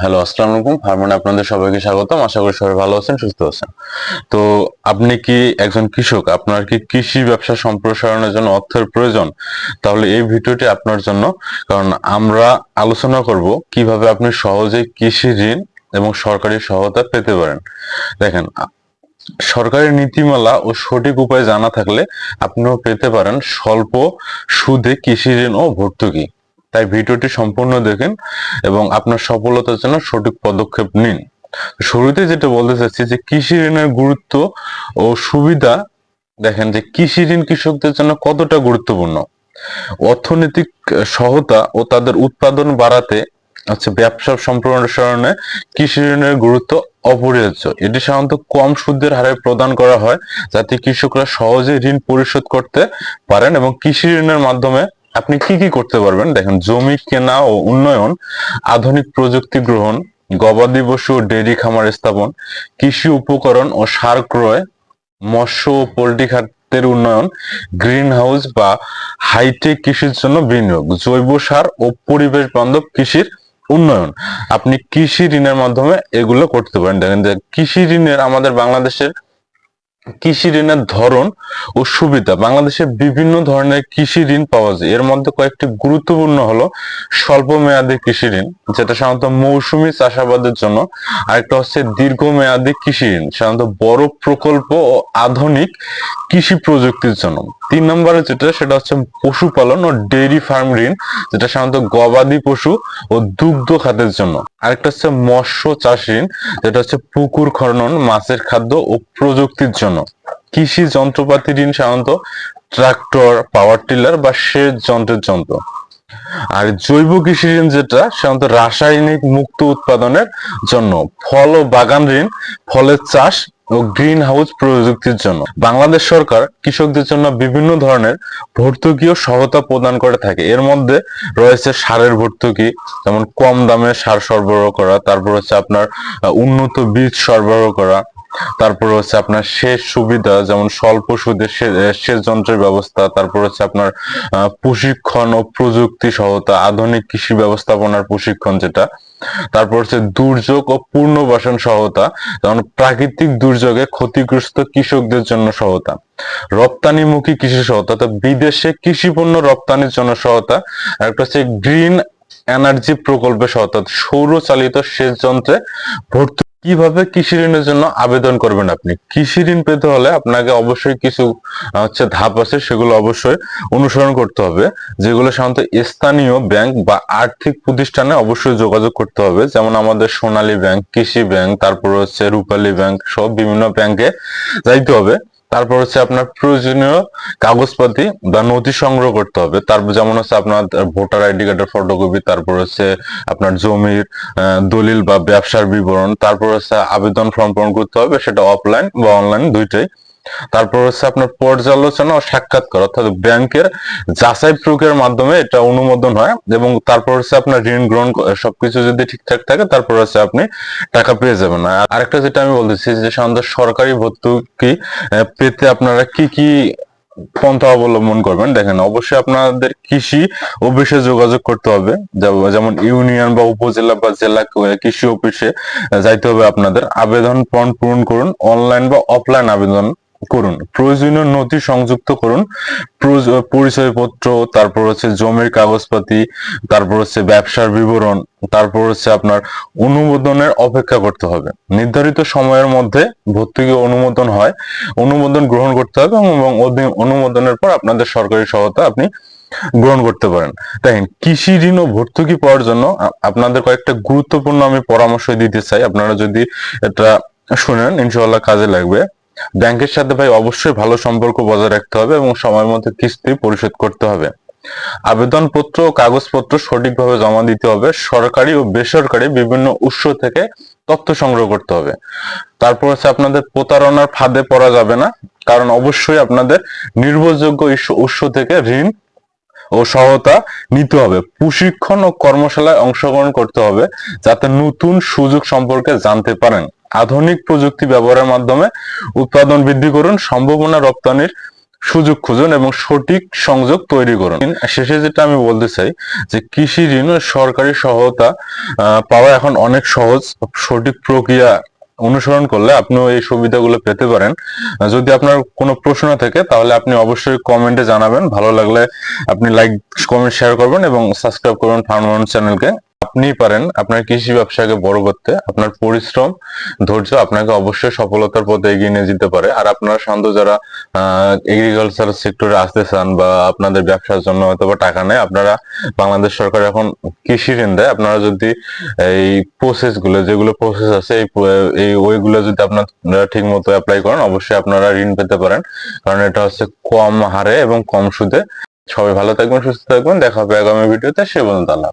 Hello আসসালামু আলাইকুম। ফার্মানে, আপনাদের সবাইকে স্বাগতম। আশা করি সবাই ভালো আছেন, সুস্থ আছেন। তো আপনি কি একজন কৃষক? আপনার কি কৃষি ব্যবসা সম্প্রসারণের জন্য অর্থের প্রয়োজন? তাহলে এই ভিডিওটি আপনার জন্য, কারণ আমরা আলোচনা করব কীভাবে আপনি সহজে কৃষি ঋণ এবং সরকারি সহায়তা পেতে পারেন। দেখেন, সরকারি নীতিমালা ও সঠিক উপায় জানা থাকলে আপনিও পেতে পারেন স্বল্প সুদে কৃষি ঋণ ও ভর্তুকি। তাই ভিডিওটি সম্পূর্ণ দেখেন এবং আপনার সফলতার জন্য সঠিক পদক্ষেপ নিন। শুরুতে যেটা বলতে চাচ্ছি যে কৃষি ঋণের গুরুত্ব ও সুবিধা, দেখেন যে কৃষি ঋণ কৃষকদের জন্য কতটা গুরুত্বপূর্ণ। অর্থনৈতিক সহতা ও তাদের উৎপাদন বাড়াতে হচ্ছে ব্যবসা সম্প্রসারণে কৃষি ঋণের গুরুত্ব অপরিহার্য। এটি সাধারণত কম সুদের হারে প্রদান করা হয়, যাতে কৃষকরা সহজে ঋণ পরিশোধ করতে পারেন এবং কৃষি ঋণের মাধ্যমে আপনি কি কি করতে পারবেন। দেখেন, জমি কেনা ও উন্নয়ন, আধুনিক প্রযুক্তি গ্রহণ, গবাদি পশু ও ডেইরি খামার স্থাপন, কৃষি উপকরণ ও সার ক্রয়, মৎস্য ও পোল্ট্রি খাতের উন্নয়ন গ্রিন হাউস বা হাইটেক কৃষির জন্য বিনিয়োগ, জৈব সার ও পরিবেশ বান্ধব কৃষির উন্নয়ন। আপনি কৃষি ঋণের মাধ্যমে এগুলো করতে পারেন। দেখেন যে কৃষি ঋণের আমাদের বাংলাদেশের কৃষি ঋণের ধরন ও সুবিধা। বাংলাদেশে বিভিন্ন ধরনের কৃষি ঋণ পাওয়া যায়। এর মধ্যে কয়েকটি গুরুত্বপূর্ণ হলো স্বল্প মেয়াদী কৃষি ঋণ, যেটা সাধারণত মৌসুমি চাষাবাদের জন্য, আরেকটা হচ্ছে দীর্ঘ দীর্ঘমেয়াদী কৃষি ঋণ, সাধারণত বড় প্রকল্প ও আধুনিক কৃষি প্রযুক্তির জন্য। তিন নম্বরে যেটা, সেটা হচ্ছে পশুপালন ও ডেইরি ফার্ম ঋণ, যেটা সাধারণত গবাদি পশু ও দুগ্ধ খাতের জন্য। আরেকটা হচ্ছে মৎস্য চাষ ঋণ, যেটা হচ্ছে পুকুর খনন, মাছের খাদ্য ও প্রযুক্তির জন্য। কৃষি যন্ত্রপাতি ঋণ সাধারণত ট্রাক্টর, পাওয়ার টিলার বা সেচ যন্ত্রের যন্ত্র আর জৈব কৃষি ঋণ যেটা, সাধারণত রাসায়নিক মুক্ত উৎপাদনের জন্য। ফল ও বাগান ঋণ, ফলের চাষ ও গ্রিন হাউস প্রযুক্তির জন্য। বাংলাদেশ সরকার কৃষকদের জন্য বিভিন্ন ধরনের ভর্তুকি ও সহায়তা প্রদান করে থাকে। এর মধ্যে রয়েছে সারের ভর্তুকি, যেমন কম দামে সার সরবরাহ করা, তারপর হচ্ছে আপনার উন্নত বীজ সরবরাহ করা, তারপর হচ্ছে আপনার সেচ সুবিধা, যেমন স্বল্প সুদে সেচ যন্ত্রের ব্যবস্থা, তারপর হচ্ছে আপনার প্রশিক্ষণ ও প্রযুক্তি সহায়তা, আধুনিক কৃষি ব্যবস্থাপনার প্রশিক্ষণ যেটা। তারপর হচ্ছে দুর্যোগ ও পুনর্বাসন সহায়তা, যেমন প্রাকৃতিক দুর্যোগে ক্ষতিগ্রস্ত কৃষকদের জন্য সহায়তা। রপ্তানিমুখী কৃষি সহায়তা তো বিদেশে কৃষি পণ্য রপ্তানির জন্য সহায়তা একটা হচ্ছে গ্রিন এনার্জি প্রকল্পে সহায়তা সৌর চালিত সেচ যন্ত্রে ভর্তি কীভাবে কৃষি ঋণের জন্য আবেদন করবেন আপনি? কৃষি ঋণ পেতে হলে আপনাকে অবশ্যই কিছু হচ্ছে ধাপ আছে, সেগুলো অবশ্যই অনুসরণ করতে হবে। যেগুলো সাধারণত স্থানীয় ব্যাংক বা আর্থিক প্রতিষ্ঠানে অবশ্যই যোগাযোগ করতে হবে। যেমন আমাদের সোনালী ব্যাংক, কৃষি ব্যাংক, তারপর হচ্ছে রূপালী ব্যাংক, সব বিভিন্ন ব্যাংকে যাইতে হবে। তারপর হচ্ছে আপনার প্রয়োজনীয় কাগজপাতি বা নথি সংগ্রহ করতে হবে। তারপর যেমন হচ্ছে আপনার ভোটার আইডি কার্ডের ফটোকপি তারপর হচ্ছে আপনার জমির দলিল বা ব্যবসার বিবরণ, তারপর হচ্ছে আবেদন ফর্ম পূরণ করতে হবে, সেটা অফলাইন বা অনলাইন দুইটাই। তারপর হচ্ছে আপনার পর্যালোচনা ও সাক্ষাৎকার অর্থাৎ ব্যাংকের যাচাই প্রক্রিয়ার মাধ্যমে এটা অনুমোদন হয় এবং তারপর হচ্ছে আপনার ঋণ গ্রহণ সবকিছু যদি ঠিকঠাক থাকে তারপর হচ্ছে আপনি টাকা পেয়ে যাবেন। আর আরেকটা যেটা আমি বলতেছি যে সাধারণত সরকারি ভর্তুকি পেতে আপনারা কি কি পন্থা অবলম্বন করবেন? দেখেন, অবশ্যই আপনাদের কৃষি অফিসে যোগাযোগ করতে হবে যেমন ইউনিয়ন বা উপজেলা বা জেলা কৃষি অফিসে যাইতে হবে আপনাদের। আবেদন ফর্ম পূরণ করুন অনলাইন বা অফলাইন আবেদন করুন। প্রয়োজনীয় নথি সংযুক্ত করুন। পরিচয়পত্র, তারপর হচ্ছে জমির কাগজপাতি, তারপর হচ্ছে ব্যবসার বিবরণ, তারপর হচ্ছে আপনার অনুমোদনের অপেক্ষা করতে হবে। নির্ধারিত সময়ের মধ্যে ভর্তুকি অনুমোদন হয়, অনুমোদন গ্রহণ করতে হবে এবং অনুমোদনের পর আপনাদের সরকারি সহায়তা আপনি গ্রহণ করতে পারেন। দেখেন, কৃষি ঋণ ও ভর্তুকি পাওয়ার জন্য আপনাদের কয়েকটা গুরুত্বপূর্ণ আমি পরামর্শ দিতে চাই। আপনারা যদি এটা শুনেন, ইনশাআল্লাহ কাজে লাগবে। ব্যাংকের সাথে ভাই অবশ্যই ভালো সম্পর্ক বজায় রাখতে হবে এবং সময় মতো কিস্তি পরিশোধ করতে হবে। আবেদনপত্র ও কাগজপত্র সঠিকভাবে জমা দিতে হবে। সরকারি ও বেসরকারি বিভিন্ন উৎস থেকে তথ্য সংগ্রহ করতে হবে। তারপর হচ্ছে আপনাদের প্রতারণার ফাঁদে পড়া যাবে না, কারণ অবশ্যই আপনাদের নির্ভরযোগ্য উৎস- উৎস থেকে ঋণ ও সহায়তা নিতে হবে। প্রশিক্ষণ ও কর্মশালায় অংশগ্রহণ করতে হবে যাতে নতুন সুযোগ সম্পর্কে জানতে পারেন। আধুনিক প্রযুক্তি ব্যবহারের মাধ্যমে উৎপাদন বৃদ্ধি করুন, সম্ভাবনা রপ্তানির সুযোগ খুঁজুন এবং সঠিক সংযোগ তৈরি করুন। শেষে যেটা আমি বলতে চাই যে কৃষি ঋণ সরকারি সহায়তা পাওয়া এখন অনেক সহজ। সঠিক প্রক্রিয়া অনুসরণ করলে আপনিও এই সুবিধাগুলো পেতে পারেন। যদি আপনার কোনো প্রশ্ন থাকে তাহলে আপনি অবশ্যই কমেন্টে জানাবেন। ভালো লাগলে আপনি লাইক কমেন্ট শেয়ার করবেন এবং সাবস্ক্রাইব করবেন ফার্ম চ্যানেলকে। আপনিই পারেন আপনার কৃষি ব্যবসাকে বড় করতে। আপনার পরিশ্রম, ধৈর্য আপনাকে অবশ্যই সফলতার পথে এগিয়ে নিয়ে যেতে পারে। আর আপনারা শান্ত যারা এগ্রিকালচার সেক্টরে আসতে চান বা আপনাদের ব্যবসার জন্য হয়তো বা টাকা নেই আপনারা বাংলাদেশ সরকার এখন কৃষি ঋণ দেয়। আপনারা যদি এই প্রসেসগুলো, যেগুলো প্রসেস আছে, এই ওইগুলো যদি আপনারা ঠিক মতো অ্যাপ্লাই করেন, অবশ্যই আপনারা ঋণ পেতে পারেন। কারণ এটা হচ্ছে কম হারে এবং কম সুদে। সবাই ভালো থাকবেন, সুস্থ থাকবেন। দেখা হবে আগামী ভিডিওতে। সে বলুন আল্লাহ